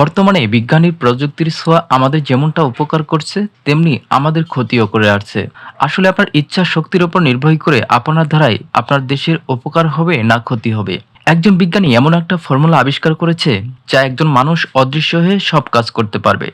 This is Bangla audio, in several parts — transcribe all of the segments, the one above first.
বর্তমানে বিজ্ঞানীর প্রযুক্তির ছোঁয়া আমাদের যেমনটা উপকার করছে, তেমনি আমাদের ক্ষতিও করে আসছে। আসলে আপনার ইচ্ছা শক্তির উপর নির্ভর করে আপনার ধারায় আপনার দেশের উপকার হবে না ক্ষতি হবে। একজন বিজ্ঞানী এমন একটা ফর্মুলা আবিষ্কার করেছে, যা একজন মানুষ অদৃশ্য হয়ে সব কাজ করতে পারবে।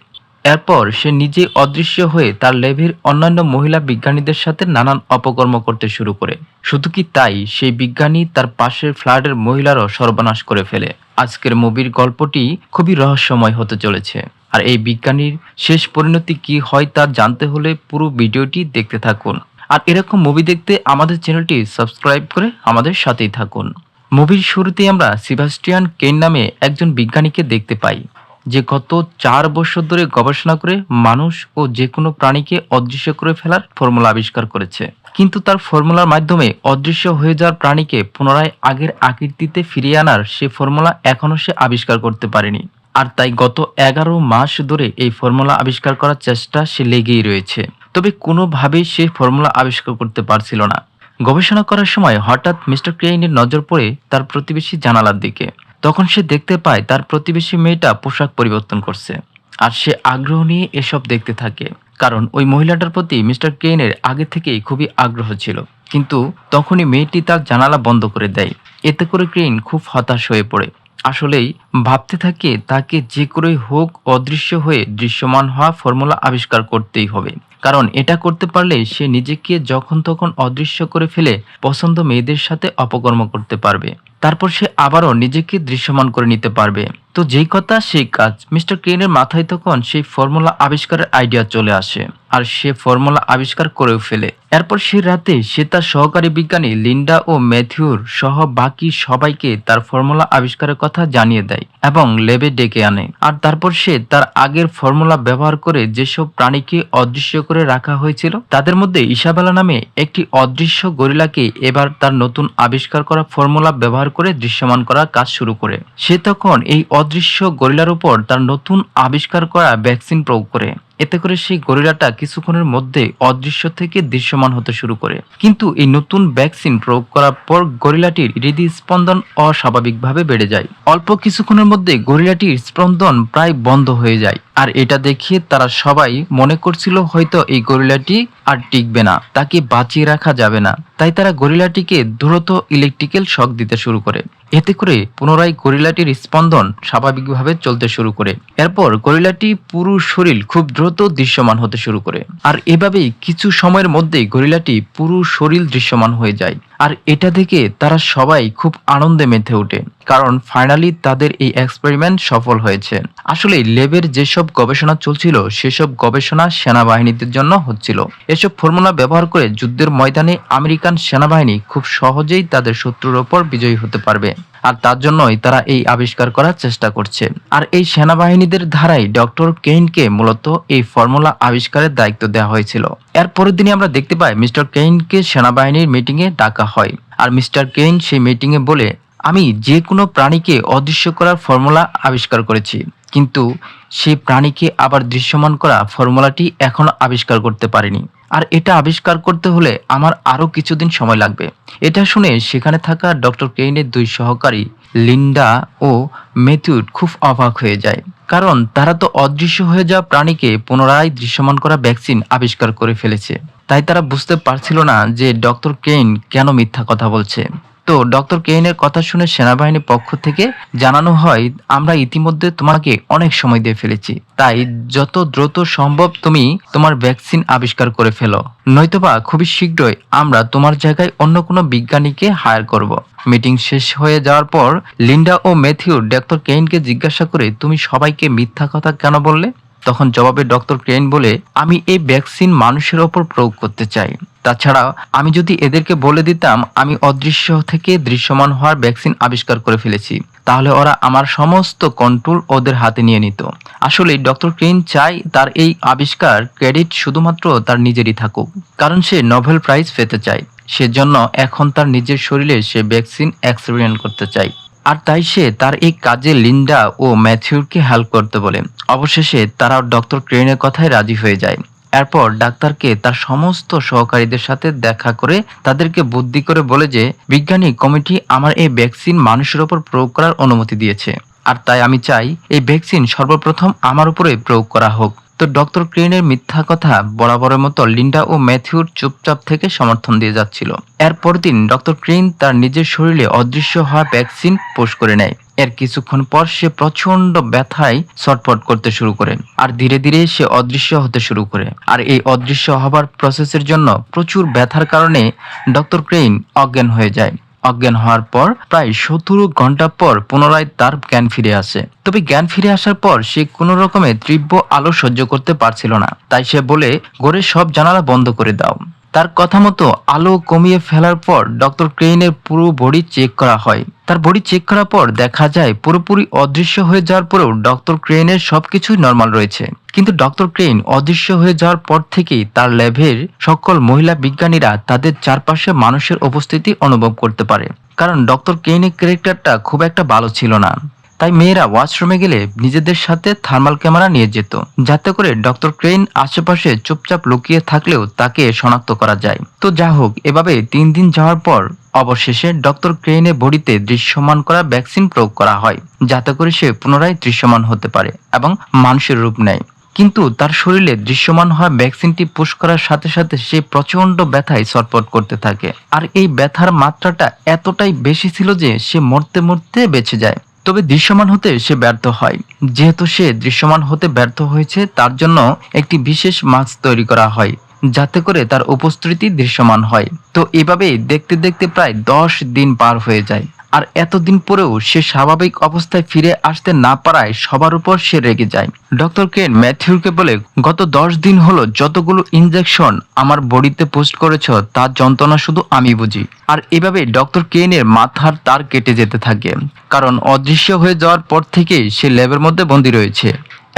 এরপর সে নিজে অদৃশ্য হয়ে তার লেভের অন্যান্য মহিলা বিজ্ঞানীদের সাথে নানান অপকর্ম করতে শুরু করে। শুধু কি তাই, সেই বিজ্ঞানী তার পাশের ফ্ল্যাটের মহিলারও সর্বনাশ করে ফেলে। আজকের মুভির গল্পটি খুবই রহস্যময় হতে চলেছে। আর এই বিজ্ঞানীর শেষ পরিণতি কি হয় তা জানতে হলে পুরো ভিডিওটি দেখতে থাকুন। আর এরকম মুভি দেখতে আমাদের চ্যানেলটি সাবস্ক্রাইব করে আমাদের সাথেই থাকুন। মুভির শুরুতে আমরা সিভাস্টিয়ান কেন নামে একজন বিজ্ঞানীকে দেখতে পাই। যে গত চার বছর ধরে গবেষণা করে মানুষ ও যে কোনো প্রাণীকে অদৃশ্য করে ফেলার ফর্মুলা আবিষ্কার করেছে। কিন্তু তার ফর্মুলার মাধ্যমে অদৃশ্য হয়ে যাওয়ার প্রাণীকে পুনরায় আগের আকৃতিতে ফিরিয়ে আনার সে ফর্মুলা এখনও সে আবিষ্কার করতে পারেনি। আর তাই গত এগারো মাস ধরে এই ফর্মুলা আবিষ্কার করার চেষ্টা সে লেগেই রয়েছে। তবে কোনোভাবেই সে ফর্মুলা আবিষ্কার করতে পারছিল না। গবেষণা করার সময় হঠাৎ মিস্টার ক্রেইনের নজর পড়ে তার প্রতিবেশী জানালার দিকে। তখন সে দেখতে পায় তার প্রতিবেশী মেয়েটা পোশাক পরিবর্তন করছে আর সে আগ্রহ নিয়ে এসব দেখতে থাকে। কারণ ওই মহিলাটার প্রতি মিস্টার কেইনের আগে থেকেই খুবই আগ্রহ ছিল। কিন্তু তখনই মেয়েটি তার জানালা বন্ধ করে দেয়। এতে করে ক্রেইন খুব হতাশ হয়ে পড়ে। আসলেই ভাবতে থাকে তাকে যে করেই হোক অদৃশ্য হয়ে দৃশ্যমান হওয়া ফর্মুলা আবিষ্কার করতেই হবে। কারণ এটা করতে পারলে সে নিজেকে যখন তখন অদৃশ্য করে ফেলে পছন্দ মেয়েদের সাথে অপকর্ম করতে পারবে। তারপর সে আবারও নিজেকে দৃশ্যমান করে নিতে পারবে। তো যেই কথা সেই কাজ। মিস্টার কেনের মাথায় তখন সেই ফর্মুলা আবিষ্কারের আইডিয়া চলে আসে। আর সে ফর্মুলা আবিষ্কার করেও ফেলে। এরপর সে রাতে সে তার সহকারী বিজ্ঞানী লিন্ডা ও ম্যাথিউর সহ বাকি সবাইকে তার ফর্মুলা আবিষ্কারের কথা জানিয়ে দেয় এবং লেবে ডেকে আনে। আর তারপর সে তার আগের ফর্মুলা ব্যবহার করে যেসব প্রাণীকে অদৃশ্য করে রাখা হয়েছিল, তাদের মধ্যে ইসাবেলা নামে একটি অদৃশ্য গরিলাকে এবার তার নতুন আবিষ্কার করা ফর্মুলা ব্যবহার করে দৃশ্যমান করার কাজ শুরু করে। সে তখন এই অদৃশ্য গরিলার উপর তার নতুন আবিষ্কার করা ভ্যাকসিন প্রয়োগ করে। এতে করে সেই গরিলাটা কিছুক্ষণের মধ্যে অদৃশ্য থেকে দৃশ্যমান হতে শুরু করে। কিন্তু এই নতুন ভ্যাকসিন প্রয়োগ করার পর গরিলাটির হৃদস্পন্দন অস্বাভাবিকভাবে বেড়ে যায়। অল্প কিছুক্ষণের মধ্যে গরিলাটির স্পন্দন প্রায় বন্ধ হয়ে যায়। আর এটা দেখে তারা সবাই মনে করছিল হয়তো এই গরিলাটি আর টিকবে না, তাকে বাঁচিয়ে রাখা যাবে না। তাই তারা গরিলাটিকে দ্রুত ইলেকট্রিক্যাল শক দিতে শুরু করে। এতে করে পুনরায় গরিলাটির স্পন্দন স্বাভাবিকভাবে চলতে শুরু করে। এরপর গরিলাটি পুরো শরীর খুব দ্রুত দৃশ্যমান হতে শুরু করে। আর এভাবেই কিছু সময়ের মধ্যেই গরিলাটি পুরো শরীর দৃশ্যমান হয়ে যায়। আর এটা দেখে তারা সবাই খুব আনন্দে মেতে ওঠে। কারণ ফাইনালি তাদের এই এক্সপেরিমেন্ট সফল হয়েছে। আসলে লেবের যেসব গবেষণা চলছিল, সেসব গবেষণা সেনাবাহিনীদের জন্য হচ্ছিল। এসব ফর্মুলা ব্যবহার করে যুদ্ধের ময়দানে আমেরিকান সেনাবাহিনী খুব সহজেই তাদের শত্রুর ওপর বিজয়ী হতে পারবে। আর তার জন্যই তারা এই আবিষ্কার করার চেষ্টা করছে। আর এই সেনাবাহিনীদের ধারাই ডক্টর কেইনকে মূলত এই ফর্মুলা আবিষ্কারের দায়িত্ব দেওয়া হয়েছিল। এর পরের দিনই আমরা দেখতে পাই মিস্টার কেইনকে সেনাবাহিনীর মিটিংয়ে ডাকা হয়। আর মিস্টার কেইন সেই মিটিংয়ে বলে আমি যে কোনো প্রাণীকে অদৃশ্য করার ফর্মুলা আবিষ্কার করেছি, কিন্তু সেই প্রাণীকে আবার দৃশ্যমান করা ফর্মুলাটি এখনও আবিষ্কার করতে পারিনি। আর এটা আবিষ্কার করতে হলে আমার আরও কিছুদিন সময় লাগবে। এটা শুনে সেখানে থাকা ডক্টর কেইনের দুই সহকারী, লিন্ডা ও মেথিউড খুব অবাক হয়ে যায়। কারণ তারা তো অদৃশ্য হয়ে যাওয়া প্রাণীকে পুনরায় দৃশ্যমান করা ভ্যাকসিন আবিষ্কার করে ফেলেছে। তাই তারা বুঝতে পারছিল না যে ডক্টর কেইন কেন মিথ্যা কথা বলছে। তো ডক্টর কেইনের কথা শুনে সেনাবাহিনীর পক্ষ থেকে জানানো হয়, আমরা ইতিমধ্যে তোমাকে অনেক সময় দিয়ে ফেলেছি। তাই যত দ্রুত সম্ভব তুমি তোমার ভ্যাকসিন আবিষ্কার করে ফেলো। নয়তোবা খুবই শীঘ্রই আমরা তোমার জায়গায় অন্য কোনো বিজ্ঞানীকে হায়ার করব। মিটিং শেষ হয়ে যাওয়ার পর লিন্ডা ও ম্যাথিউ ডক্টর কেইনকে জিজ্ঞাসা করে, তুমি সবাইকে মিথ্যা কথা কেন বললে? তখন জবাবে ডক্টর ক্রেন বলে, আমি এই ভ্যাকসিন মানুষের ওপর প্রয়োগ করতে চাই। তাছাড়া আমি যদি এদেরকে বলে দিতাম, আমি অদৃশ্য থেকে দৃশ্যমান হওয়ার ভ্যাকসিন আবিষ্কার করে ফেলেছি। তাহলে ওরা আমার সমস্ত কন্ট্রোল ওদের হাতে নিয়ে নিত। আসলে ডক্টর ক্রেন চাই তার এই আবিষ্কার ক্রেডিট শুধুমাত্র তার নিজেরই থাকুক। কারণ সে নোবেল প্রাইজ পেতে চায়। সেজন্য এখন তার নিজের শরীরে সে ভ্যাকসিন এক্সপেরিমেন্ট করতে চায়। আর তাই সে তার এই কাজে লিন্ডা ও ম্যাথিউরকে হেল্প করতে বলে। অবশেষে তারা ডক্টর ক্রেনের কথায় রাজি হয়ে যায়। এরপর ডাক্তারকে তার সমস্ত সহকারীদের সাথে দেখা করে তাদেরকে বুদ্ধি করে বলে যে, বিজ্ঞানী, কমিটি আমার এই ভ্যাকসিন মানুষের ওপর প্রয়োগ করার অনুমতি দিয়েছে। আর তাই আমি চাই এই ভ্যাকসিন সর্বপ্রথম আমার উপরে প্রয়োগ করা হোক। তো ডক্টর ক্রেনের মিথ্যা কথা বরাবরের মতো লিন্ডা ও ম্যাথিউর চুপচাপ থেকে সমর্থন দিয়ে যাচ্ছিল। এর দিন ডক্টর ক্রেন তার নিজের শরীরে অদৃশ্য হওয়া ভ্যাকসিন পোষ করে নেয়। এর কিছুক্ষণ পর সে প্রচণ্ড ব্যথায় ছটফট করতে শুরু করে আর ধীরে ধীরে সে অদৃশ্য হতে শুরু করে। আর এই অদৃশ্য হবার প্রসেসের জন্য প্রচুর ব্যথার কারণে ডক্টর ক্রেইন অজ্ঞান হয়ে যায়। অজ্ঞান হওয়ার পর প্রায় সতেরো ঘণ্টা পর পুনরায় তার জ্ঞান ফিরে আসে। তবে জ্ঞান ফিরে আসার পর সে কোনো রকমে তীব্র আলো সহ্য করতে পারছিল না। তাই সে বলে, ঘরের সব জানালা বন্ধ করে দাও। তার কথা মতো আলো কমিয়ে ফেলার পর ডক্টর ক্রেইনের পুরো বডি চেক করা হয়। তার বডি চেক করার পর দেখা যায় পুরোপুরি অদৃশ্য হয়ে যাওয়ার পরেও ডক্টর ক্রেইনের সবকিছুই নর্মাল রয়েছে। কিন্তু ডক্টর ক্রেইন অদৃশ্য হয়ে যাওয়ার পর থেকেই তার ল্যাবের সকল মহিলা বিজ্ঞানীরা তাদের চারপাশে মানুষের উপস্থিতি অনুভব করতে পারে। কারণ ডক্টর ক্রেইনের ক্যারেক্টারটা খুব একটা ভালো ছিল না। তাই মেয়েরা ওয়াশরুমে গেলে নিজেদের সাথে থার্মাল ক্যামেরা নিয়ে যেত, যাতে করে ডক্টর ক্রেইন আশেপাশে চুপচাপ লুকিয়ে থাকলেও তাকে শনাক্ত করা যায়। তো যা হোক, এভাবে তিন দিন যাওয়ার পর অবশেষে ডক্টর ক্রেইনের বডিতে দৃশ্যমান করা ভ্যাকসিন প্রয়োগ করা হয়, যাতে করে সে পুনরায় দৃশ্যমান হতে পারে এবং মানুষের রূপ নেয়। কিন্তু তার শরীরে দৃশ্যমান হওয়া ভ্যাকসিনটি পুশ করার সাথে সাথে সে প্রচণ্ড ব্যথায় ছটফট করতে থাকে। আর এই ব্যথার মাত্রাটা এতটাই বেশি ছিল যে সে মরতে মরতে বেঁচে যায়। তবে দৃশ্যমান হতে সে ব্যর্থ হয়। যেহেতু সে দৃশ্যমান হতে ব্যর্থ হয়েছে, তার জন্য একটি বিশেষ মাছ তৈরি করা হয়, যাতে করে তার উপস্থিতি দৃশ্যমান হয়। তো এভাবেই দেখতে দেখতে প্রায় দশ দিন পার হয়ে যায়। আর এতদিন পরেও সে স্বাভাবিক অবস্থায় ফিরে আসতে না পারায় সবার উপর সে রেগে যায়। ডক্টর কেন ম্যাথিউকে বলে, গত দশ দিন হলো যতগুলো ইনজেকশন আমার বডিতে পোস্ট করেছ তার যন্ত্রণা শুধু আমি বুঝি। আর এভাবে ডক্টর কেনের মাথার তার কেটে যেতে থাকে, কারণ অদৃশ্য হয়ে যাওয়ার পর থেকেই সে ল্যাবের মধ্যে বন্দী রয়েছে।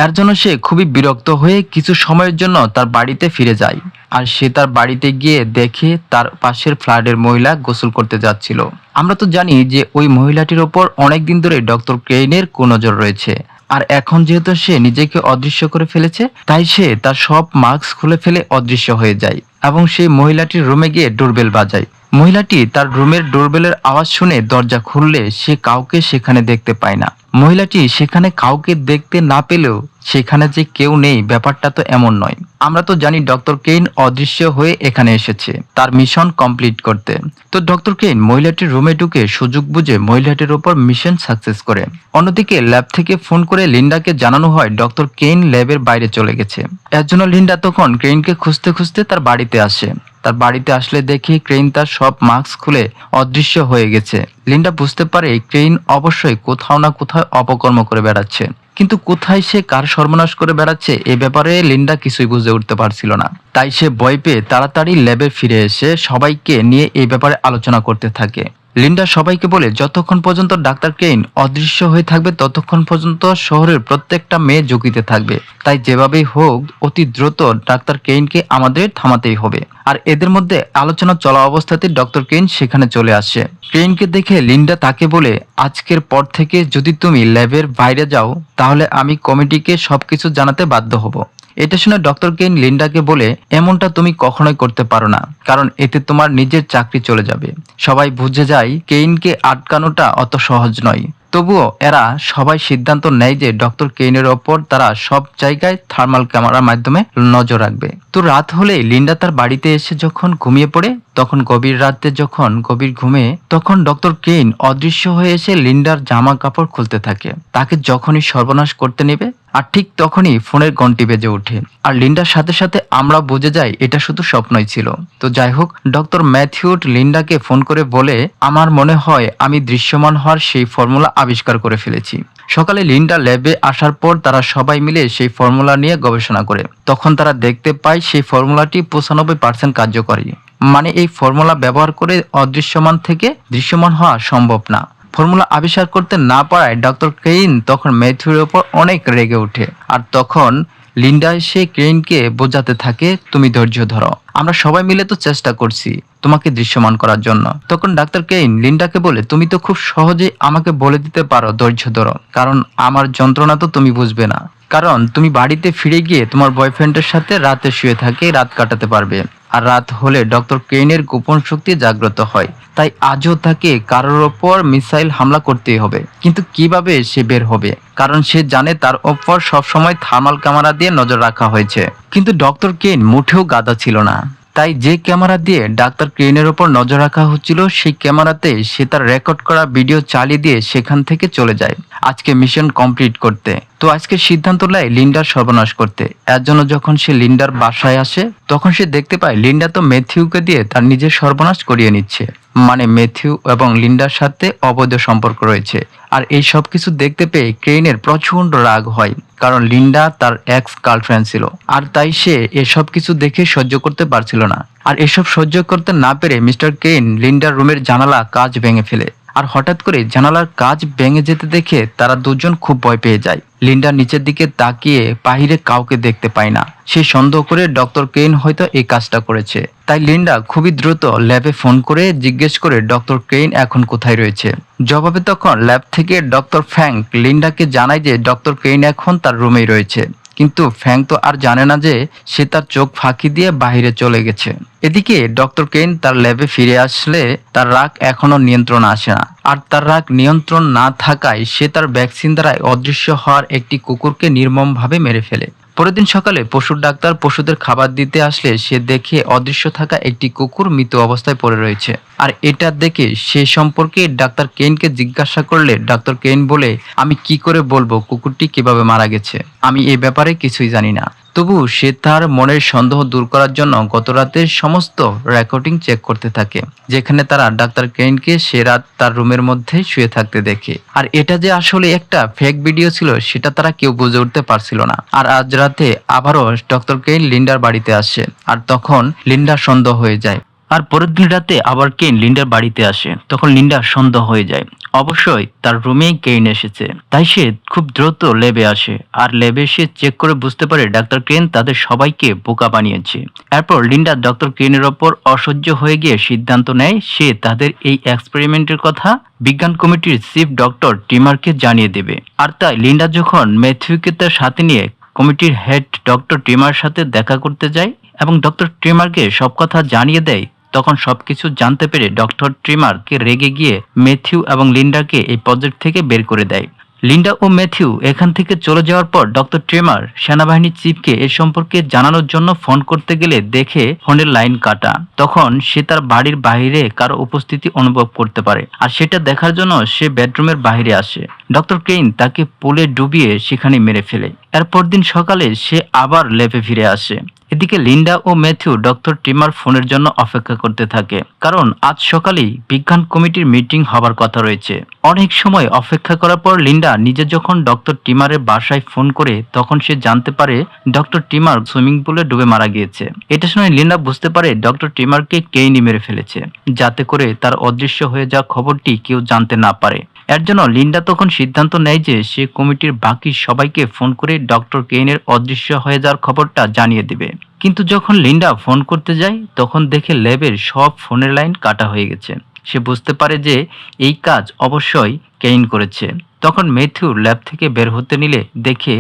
এর জন্য সে খুবই বিরক্ত হয়ে কিছু সময়ের জন্য তার বাড়িতে ফিরে যায়। আর সে তার বাড়িতে গিয়ে দেখে তার পাশের ফ্ল্যাটের মহিলা গোসল করতে যাচ্ছিল। আমরা তো জানি যে ওই মহিলাটির ওপর অনেক দিন ধরে ডক্টর ক্রেইনের নজর রয়েছে। আর এখন যেহেতু সে নিজেকে অদৃশ্য করে ফেলেছে, তাই সে তার সব মাস্ক খুলে ফেলে অদৃশ্য হয়ে যায় এবং সেই মহিলাটির রুমে গিয়ে ডোরবেল বাজায়। মহিলাটি তার রুমের ডোরবেলের আওয়াজ শুনে দরজা খুললে সে কাউকে সেখানে দেখতে পায় না। মহিলাটি সেখানে কাউকে দেখতে না পেলেও সেখানে যে কেউ নেই, ব্যাপারটা তো এমন নয়। আমরা তো জানি ডক্টর কেইন অদৃশ্য হয়ে এখানে এসেছে, তার মিশন কমপ্লিট করতে। তো ডক্টর কেইন মহিলাটির রুমে ঢুকে সুযোগ বুঝে মহিলাটির ওপর মিশন সাকসেস করে। অন্যদিকে ল্যাব থেকে ফোন করে লিন্ডাকে জানানো হয় ডক্টর কেইন ল্যাবের বাইরে চলে গেছে। এর জন্য লিন্ডা তখন কেইনকে খুঁজতে খুঁজতে তার বাড়িতে আসে। তার বাড়িতে আসলে দেখি ক্রেইন তার সব মাস্ক খুলে অদৃশ্য হয়ে গেছে। লিন্ডা বুঝতে পারে ক্রেইন অবশ্যই কোথাও না কোথাও অপকর্ম করে বেড়াচ্ছে। কিন্তু কোথায় সে কার সর্বনাশ করে বেড়াচ্ছে এ ব্যাপারে লিন্ডা কিছুই বুঝে উঠতে পারছিল না। তাই সে ভয় পেয়ে তাড়াতাড়ি ল্যাবে ফিরে এসে সবাইকে নিয়ে এই ব্যাপারে আলোচনা করতে থাকে। লিন্ডা সবাইকে বলে, যতক্ষণ পর্যন্ত ডাক্তার কেইন অদৃশ্য হয়ে থাকবে, ততক্ষণ পর্যন্ত শহরের প্রত্যেকটা মেয়ে ঝুঁকিতে থাকবে। তাই যেভাবেই হোক, অতি দ্রুত ডাক্তার কেইনকে আমাদের থামাতেই হবে। আর এদের মধ্যে আলোচনা চলা অবস্থাতে ডক্টর কেইন সেখানে চলে আসে। কেইনকে দেখে লিন্ডা তাকে বলে, আজকের পর থেকে যদি তুমি ল্যাবের বাইরে যাও, তাহলে আমি কমিটিকে সবকিছু জানাতে বাধ্য হব। এটা শুনে ডক্টর কেইন লিন্ডাকে বলে, এমনটা তুমি কখনোই করতে পারো না, কারণ এতে তোমার নিজের চাকরি চলে যাবে। সবাই বুঝে যায়, কেইনকে আটকানোটা অত সহজ নয়। তবুও এরা সবাই সিদ্ধান্ত নেয় যে ডক্টর কেইনের ওপর তারা সব জায়গায় থার্মাল ক্যামেরার মাধ্যমে নজর রাখবে। তো রাত হলে লিন্ডা তার বাড়িতে এসে যখন ঘুমিয়ে পড়ে, তখন গভীর রাতে যখন গভীর ঘুমে, তখন ডক্টর কেইন অদৃশ্য হয়ে এসে লিন্ডার জামা কাপড় খুলতে থাকে। তাকে যখনই সর্বনাশ করতে নেবে আর ঠিক তখনই ফোনের ঘন্টি বেজে ওঠে। আর লিন্ডার সাথে সাথে আমরা বুঝে যাই, এটা শুধু স্বপ্নই ছিল। তো যাই হোক, ডক্টর ম্যাথিউড লিন্ডাকে ফোন করে বলে, আমার মনে হয় আমি দৃশ্যমান হওয়ার সেই ফর্মুলা আবিষ্কার করে ফেলেছি। সকালে লিন্ডা ল্যাবে আসার পর তারা সবাই মিলে সেই ফর্মুলা নিয়ে গবেষণা করে। তখন তারা দেখতে পায় সেই ফর্মুলাটি পঁচানব্বই পার্সেন্ট কার্যকরী। মানে এই ফর্মুলা ব্যবহার করে অদৃশ্যমান থেকে দৃশ্যমান হওয়া সম্ভব না। ফর্মুলা আবিষ্কার করতে না পারায় ডক্টর কেইন তখন ম্যাথিউর ওপর অনেক রেগে ওঠে। আর তখন লিন্ডা এসে ক্রেইনকে বোঝাতে থাকে, তুমি ধৈর্য ধরো। আমরা সবাই মিলে তো চেষ্টা করছি তোমাকে দৃশ্যমান করার জন্য। তখন ডাক্তার কেইন লিন্ডাকে বলে, তুমি তো খুব সহজেই আমাকে বলে দিতে পারো, ধৈর্য ধরো। কারণ আমার যন্ত্রণা তো তুমি বুঝবে না। কারণ তুমি বাড়িতে ফিরে গিয়ে তোমার বয়ফ্রেন্ডের সাথে রাতে শুয়ে থাকে, রাত কাটাতে পারবে। আর রাত হলে ডক্টর কেইনের গোপন শক্তি জাগ্রত হয়। তাই আজও তাকে কারোর ওপর মিসাইল হামলা করতেই হবে। কিন্তু কীভাবে সে বের হবে? কারণ সে জানে তার ওপর সবসময় থার্মাল ক্যামেরা দিয়ে নজর রাখা হয়েছে। কিন্তু ডক্টর কেইন মুঠেও গাদা ছিল না। তাই যে ক্যামেরা দিয়ে ডাক্তার ক্রেনের ওপর নজর রাখা হচ্ছিল, সেই ক্যামেরাতে সে তার রেকর্ড করা ভিডিও চালিয়ে দিয়ে সেখান থেকে চলে যায়। আজকে মিশন কমপ্লিট করতে। তো আজকে সিদ্ধান্ত নেয় লিন্ডার সর্বনাশ করতে। এর জন্য যখন সে লিন্ডার বাসায় আসে, তখন সে দেখতে পায় লিন্ডা তো ম্যাথিউকে দিয়ে তার নিজের সর্বনাশ করিয়ে নিচ্ছে। মানে ম্যাথিউ এবং লিন্ডার সাথে অবৈধ সম্পর্ক রয়েছে। আর এই সব কিছু দেখতে পেয়ে ক্রেইনের প্রচণ্ড রাগ হয়, কারণ লিন্ডা তার এক্স গার্লফ্রেন্ড ছিল। আর তাই সে এসব কিছু দেখে সহ্য করতে পারছিল না। আর এসব সহ্য করতে না পেরে মিস্টার কেইন লিন্ডার রুমের জানালা কাজ ভেঙে ফেলে। আর হঠাৎ করে জানালার কাজ ভেঙে যেতে দেখে তারা দুজন খুব ভয় পেয়ে যায়। লিন্ডা নিচের দিকে তাকিয়ে বাহিরে কাউকে দেখতে পায় না। সে সন্দেহ করে ডক্টর কেইন হয়তো এই কাজটা করেছে। তাই লিন্ডা খুবই দ্রুত ল্যাবে ফোন করে জিজ্ঞেস করে ডক্টর কেইন এখন কোথায় রয়েছে। জবাবে তখন ল্যাব থেকে ডক্টর ফ্যাঙ্ক লিন্ডাকে জানায় যে ডক্টর কেইন এখন তার রুমেই রয়েছে। কিন্তু ফ্যাং তো আর জানে না যে সে তার চোখ ফাঁকি দিয়ে বাহিরে চলে গেছে। এদিকে ডক্টর কেইন তার ল্যাবে ফিরে আসলে তার রাগ এখনও নিয়ন্ত্রণ আসে না। আর তার রাগ নিয়ন্ত্রণ না থাকায় সে তার ভ্যাকসিন দ্বারা অদৃশ্য হওয়ার একটি কুকুরকে নির্মমভাবে মেরে ফেলে। পরের দিন সকালে পশুর ডাক্তার পশুদের খাবার দিতে আসলে সে দেখে অদৃশ্য থাকা একটি কুকুর মৃত অবস্থায় পড়ে রয়েছে। আর এটা দেখে সে সম্পর্কে ডাক্তার কেনকে জিজ্ঞাসা করলে ডাক্তার কেন বলে, আমি কি করে বলব কুকুরটি কীভাবে মারা গেছে? আমি এ ব্যাপারে কিছুই জানি না। তবু সে তার মনের সন্দেহ দূর করার জন্য গত রাতের সমস্ত রেকর্ডিং চেক করতে থাকে, যেখানে তারা ডাক্তার কেইনকে সে রাত তার রুমের মধ্যে শুয়ে থাকতে দেখে। আর এটা যে আসলে একটা ফেক ভিডিও ছিল, সেটা তারা কেউ বুঝে উঠতে পারছিল না। আর আজ রাতে আবারও ডক্টর কেইন লিন্ডার বাড়িতে আসে, আর তখন লিন্ডার সন্দেহ হয়ে যায়। আর পরের দিন রাতে আবার কেন লিন্ডার বাড়িতে আসে। তখন লিন্ডা সন্দেহ হয়ে যায়। অবশ্যই তার রুমেই কেইন এসেছে। তাই সে খুব দ্রুত ল্যাবে আসে। আর ল্যাবে এসে চেক করে বুঝতে পারে ডাক্তার কেন তাদের সবাইকে বোকা বানিয়েছে। এরপর লিন্ডা ডক্টর কেনের ওপর অসহ্য হয়ে গিয়ে সিদ্ধান্ত নেয়, সে তাদের এই এক্সপেরিমেন্টের কথা বিজ্ঞান কমিটির চিফ ডক্টর টিমারকে জানিয়ে দেবে। আর তাই লিন্ডা যখন ম্যাথিউকে তার সাথে নিয়ে কমিটির হেড ডক্টর টিমার সাথে দেখা করতে যায় এবং ডক্টর ট্রিমারকে সব কথা জানিয়ে দেয় তখন সবকিছু জানতে পেরে ডক্টর ট্রিমারকে রেগে গিয়ে ম্যাথিউ এবং লিন্ডাকে এই প্রজেক্ট থেকে বের করে দেয়। লিন্ডা ও ম্যাথিউ এখান থেকে চলে যাওয়ার পর ডক্টর ট্রেমার সেনাবাহিনীর চিফকে এ সম্পর্কে জানানোর জন্য ফোন করতে গেলে দেখে ফোনের লাইন কাটা। তখন সে তার বাড়ির বাইরে কারও উপস্থিতি অনুভব করতে পারে আর সেটা দেখার জন্য সে বেডরুমের বাইরে আসে। ডক্টর কেইন তাকে পুলে ডুবিয়ে সেখানে মেরে ফেলে। এরপর দিন সকালে সে আবার ল্যাবে ফিরে আসে। এদিকে লিন্ডা ও ম্যাথিউ ডক্টর টিমার ফোনের জন্য অপেক্ষা করতে থাকে। কারণ আজ সকালেই বিজ্ঞান কমিটির মিটিং হবার কথা রয়েছে। অনেক সময় অপেক্ষা করার পর লিন্ডা নিজে যখন ডক্টর টিমারের বাসায় ফোন করে, তখন সে জানতে পারে ডক্টর টিমার সুইমিং পুলে ডুবে মারা গিয়েছে। এটা শুনে লিন্ডা বুঝতে পারে ডক্টর টিমারকে কেইনি মেরে ফেলেছে, যাতে করে তার অদৃশ্য হয়ে যাওয়া খবরটি কেউ জানতে না পারে। এর জন্য লিন্ডা তখন সিদ্ধান্ত নেয় যে সে কমিটির বাকি সবাইকে ফোন করে ডক্টর কেইনের অদৃশ্য হয়ে যাওয়ার খবরটা জানিয়ে দিবে। কিন্তু যখন লিন্ডা ফোন করতে যায়, তখন দেখে ল্যাবের সব ফোনের লাইন কাটা হয়ে গেছে। সে বুঝতে পারে যে এই কাজ অবশ্যই কেইন করেছে। তখন মেথিউ ল্যাব থেকে বের হতে নিলে দেখে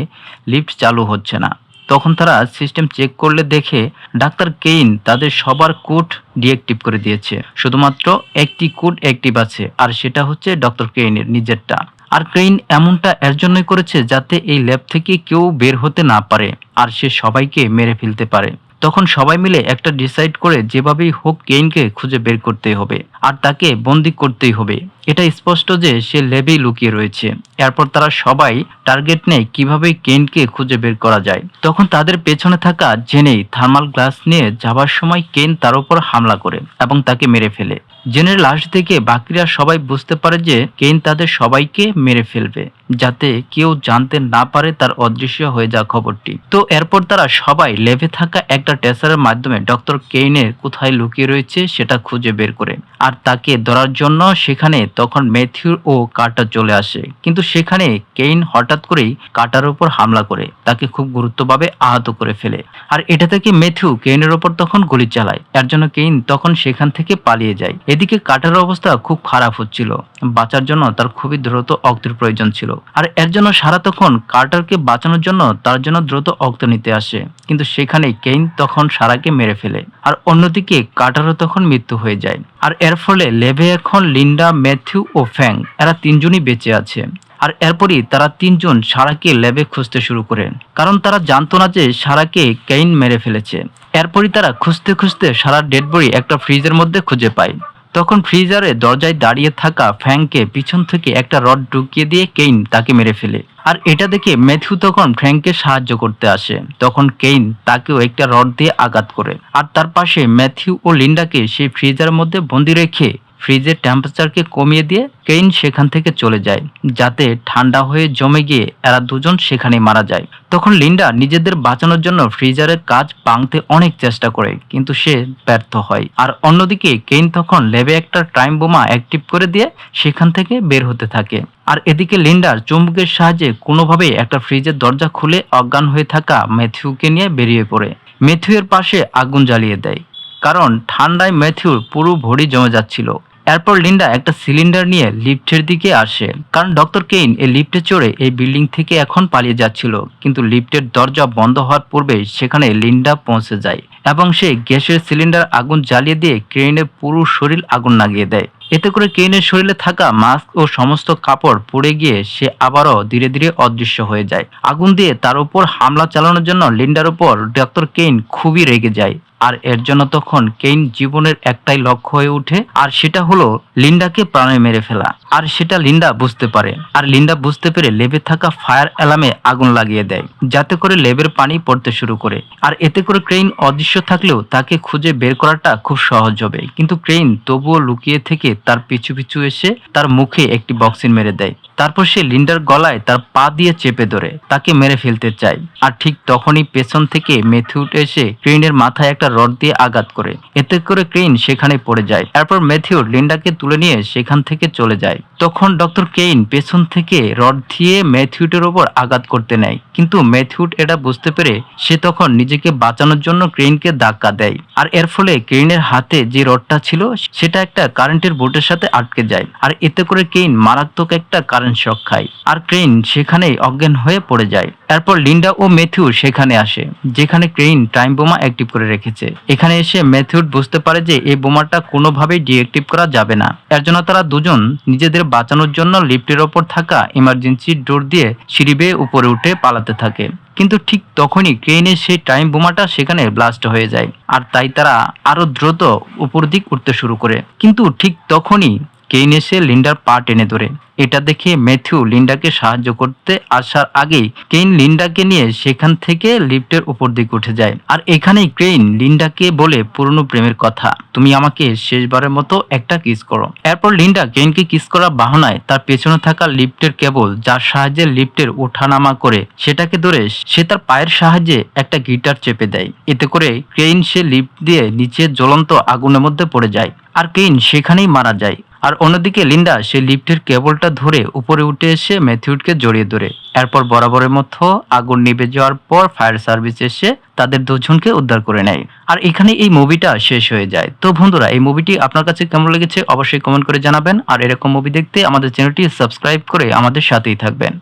লিফট চালু হচ্ছে না। তখন তারা সিস্টেম চেক করলে দেখে ডাক্তার কেইন তাদের সবার কোড ডিএক্টিভ করে দিয়েছে। শুধুমাত্র একটি কোড অ্যাক্টিভ আছে, আর সেটা হচ্ছে ডক্টর কেইনের নিজেরটা। আর ক্রেইন এমনটা এর জন্যই করেছে যাতে এই ল্যাব থেকে কেউ বের হতে না পারে, আর সে সবাইকে মেরে ফেলতে পারে। তখন সবাই মিলে একটা ডিসাইড করে যেভাবেই হোক কেইনকে খুঁজে বের করতে হবে আর তাকে বন্দি করতেই হবে। এটা স্পষ্ট যে সে ল্যাবেই লুকিয়ে রয়েছে। এরপর তারা সবাই টার্গেট নেয় কীভাবে কেনকে খুঁজে বের করা যায়। তখন তাদের পেছনে থাকা জেনেই থার্মাল গ্লাস নিয়ে যাবার সময় কেন তার উপর হামলা করে এবং তাকে মেরে ফেলে। জেনের লাশ দেখে বাকিরা সবাই বুঝতে পারে যে কেন তাদের সবাইকে মেরে ফেলবে। যাতে কেউ জানতে না পারে তার অদৃশ্য হয়ে যাওয়া খবরটি। তো এরপর তারা সবাই লেভে থাকা একটা টেসারের মাধ্যমে ডক্টর কেইনের কোথায় লুকিয়ে রয়েছে সেটা খুঁজে বের করে। আর তাকে ধরার জন্য সেখানে তখন ম্যাথিউ ও কার্টার চলে আসে। কিন্তু সেখানে কেইন হঠাৎ করেই কাটার উপর হামলা করে, তাকে খুব গুরুত্বভাবে আহত করে ফেলে। আর এটা থেকে ম্যাথিউ কেইনের ওপর তখন গুলি চালায়। এর জন্য কেইন তখন সেখান থেকে পালিয়ে যায়। এদিকে কাটার অবস্থা খুব খারাপ হচ্ছিল। বাঁচার জন্য তার খুবই দ্রুত অক্তের প্রয়োজন ছিল। আর এর জন্য সারা তখন কার্টারকে বাঁচানোর জন্য তার জন্য দ্রুত অক্ত নিতে আসে। কিন্তু সেখানে কেইন তখন সারাকে মেরে ফেলে। আর অন্যদিকে কার্টারও তখন মৃত্যু হয়ে যায়। আর এর ফলে লেভে এখন লিন্ডা, ম্যাথিউ ও ফ্যাং, এরা তিনজনই বেঁচে আছে। আর এরপরই তারা তিনজন সারাকে ল্যাবে খুঁজতে শুরু করেন কারণ তারা জানতো না যে সারাকে কেইন মেরে ফেলেছে। এরপরই তারা খুঁজতে খুঁজতে সারা ডেড বডি একটা ফ্রিজের মধ্যে খুঁজে পায়। তখন ফ্রিজারে দরজায় দাঁড়িয়ে থাকা ফ্র্যাঙ্ককে পিছন থেকে একটা রড ঢুকিয়ে দিয়ে কেইন তাকে মেরে ফেলে। আর এটা দেখে ম্যাথিউ তখন ফ্র্যাঙ্ককে সাহায্য করতে আসে। তখন কেইন তাকেও একটা রড দিয়ে আঘাত করে। আর তার পাশে ম্যাথিউ ও লিন্ডাকে সেই ফ্রিজারের মধ্যে বন্দি রেখে ফ্রিজের টেম্পারেচারকে কমিয়ে দিয়ে কেইন সেখান থেকে চলে যায়, যাতে ঠান্ডা হয়ে জমে গিয়ে এরা দুজন সেখানে মারা যায়। তখন লিন্ডা নিজেদের বাঁচানোর জন্য ফ্রিজারের কাজ ভাঙতে অনেক চেষ্টা করে, কিন্তু সে ব্যর্থ হয়। আর অন্যদিকে, কেইন তখন ল্যাবে একটা টাইম বোমা অ্যাক্টিভ করে দিয়ে সেখান থেকে বের হতে থাকে। আর এদিকে লিন্ডার চুম্বকের সাহায্যে কোনোভাবে একটা ফ্রিজের দরজা খুলে অজ্ঞান হয়ে থাকা ম্যাথিউকে নিয়ে বেরিয়ে পড়ে। ম্যাথিউয়ের পাশে আগুন জ্বালিয়ে দেয়, কারণ ঠান্ডায় ম্যাথিউর পুরো ভরি জমে যাচ্ছিল। এরপর লিন্ডা একটা সিলিন্ডার নিয়ে লিফটের দিকে আসে। কারণ ডক্টর কেইন এই লিফটে চড়ে এই বিল্ডিং থেকে এখন পালিয়ে যাচ্ছিল। কিন্তু লিফটের দরজা বন্ধ হওয়ার পূর্বে সেখানে লিন্ডা পৌঁছে যায় এবং সে গ্যাসের সিলিন্ডার আগুন জ্বালিয়ে দিয়ে ক্রেনের পুরো শরীর আগুন লাগিয়ে দেয়। এতে করে কেইনের শরীরে থাকা মাস্ক ও সমস্ত কাপড় পড়ে গিয়ে সে আবারও ধীরে ধীরে অদৃশ্য হয়ে যায়। আগুন দিয়ে তার উপর হামলা চালানোর জন্য লিন্ডার উপর ডক্টর কেইন খুবই রেগে যায়। আর এর জন্য তখন কেইন জীবনের একটাই লক্ষ্য হয়ে ওঠে, আর সেটা হলো লিন্ডাকে প্রাণে মেরে ফেলা। আর সেটা লিন্ডা বুঝতে পারে। আর লিন্ডা বুঝতে পেরে লেবে থাকা ফায়ার অ্যালার্মে আগুন লাগিয়ে দেয়, যাতে করে লেবের পানি পড়তে শুরু করে। আর এতে করে ক্রেইন অদৃশ্য থাকলেও তাকে খুঁজে বের করাটা খুব সহজ হবে। কিন্তু ক্রেইন তবুও লুকিয়ে থেকে তার পিছু পিছু এসে তার মুখে একটি বক্সিন মেরে দেয়। তারপর সে লিন্ডার গলায় তার পা দিয়ে চেপে ধরে, তাকে মেরে ফেলতে চায়। আর ঠিক তখনই পেছন থেকে মেথিউট এসে ক্রেইনের মাথায় একটা রড দিয়ে আঘাত করে। এতে করে ক্রেইন সেখানে পড়ে যায়। এরপর ম্যাথিউ লিন্ডাকে তুলে নিয়ে সেখান থেকে চলে যায়। তখন ডক্টর কেইন পেছন থেকে রড দিয়ে ম্যাথিউটের ওপর আঘাত করতে নেয়। কিন্তু ম্যাথিউট এটা বুঝতে পেরে সে তখন নিজেকে বাঁচানোর জন্য ক্রেইনকে ধাক্কা দেয়। আর এর ফলে ক্রেইনের হাতে যে রডটা ছিল, সেটা একটা কারেন্টের বোর্ডের সাথে আটকে যায়। আর এতে করে কেইন মারাত্মক একটা কারেন্ট শক খায়। আর ক্রেইন সেখানেই অজ্ঞান হয়ে পড়ে যায়। এরপর লিন্ডা ও ম্যাথিউ সেখানে আসে, যেখানে ক্রেন টাইম বোমা অ্যাক্টিভ করে রেখেছে। এখানে এসে ম্যাথিউড বুঝতে পারে যে এই বোমাটা কোনোভাবেই ডিঅ্যাক্টিভ করা যাবে না। এর জন্য তারা দুজন নিজেদের বাঁচানোর জন্য লিফটের ওপর থাকা ইমার্জেন্সি ডোর দিয়ে সিঁড়ি বেয়ে উপরে উঠে পালাতে থাকে। কিন্তু ঠিক তখনই ক্রেনের সেই টাইম বোমাটা সেখানে ব্লাস্ট হয়ে যায়। আর তাই তারা আরও দ্রুত উপর দিক উঠতে শুরু করে। কিন্তু ঠিক তখনই কেইন এসে লিন্ডার পা টেনে ধরে। এটা দেখে ম্যাথিউ লিন্ডাকে সাহায্য করতে আসার আগেই কেইন লিন্ডাকে নিয়ে সেখান থেকে লিফটের উপর দিকে উঠে যায়। আর এখানেই ক্রেইন লিন্ডাকে বলে পুরনো প্রেমের কথা, তুমি আমাকে শেষবারের মতো একটা কিস করো। এরপর লিন্ডা কেইনকে কিস করার বাহানায় তার পেছনে থাকা লিফটের কেবল, যার সাহায্যে লিফটের ওঠানামা করে সেটাকে ধরে সে তার পায়ের সাহায্যে একটা গিটার চেপে দেয়। এতে করে ক্রেইন সে লিফট দিয়ে নিচে জ্বলন্ত আগুনের মধ্যে পড়ে যায়। আর কেইন সেখানেই মারা যায়। আর অন্যদিকে লিন্ডা সে লিফটের কেবলটা ধরে উপরে উঠে এসে ম্যাথিউডকে জড়িয়ে ধরে। এরপর বরাবরের মতো আগুন নিভে যাওয়ার পর ফায়ার সার্ভিস এসে তাদের দুজনকে উদ্ধার করে নেয়। আর এখানে এই মুভিটা শেষ হয়ে যায়। তো বন্ধুরা, এই মুভিটি আপনার কাছে কেমন লেগেছে অবশ্যই কমেন্ট করে জানাবেন। আর এরকম মুভি দেখতে আমাদের চ্যানেলটি সাবস্ক্রাইব করে আমাদের সাথেই থাকবেন।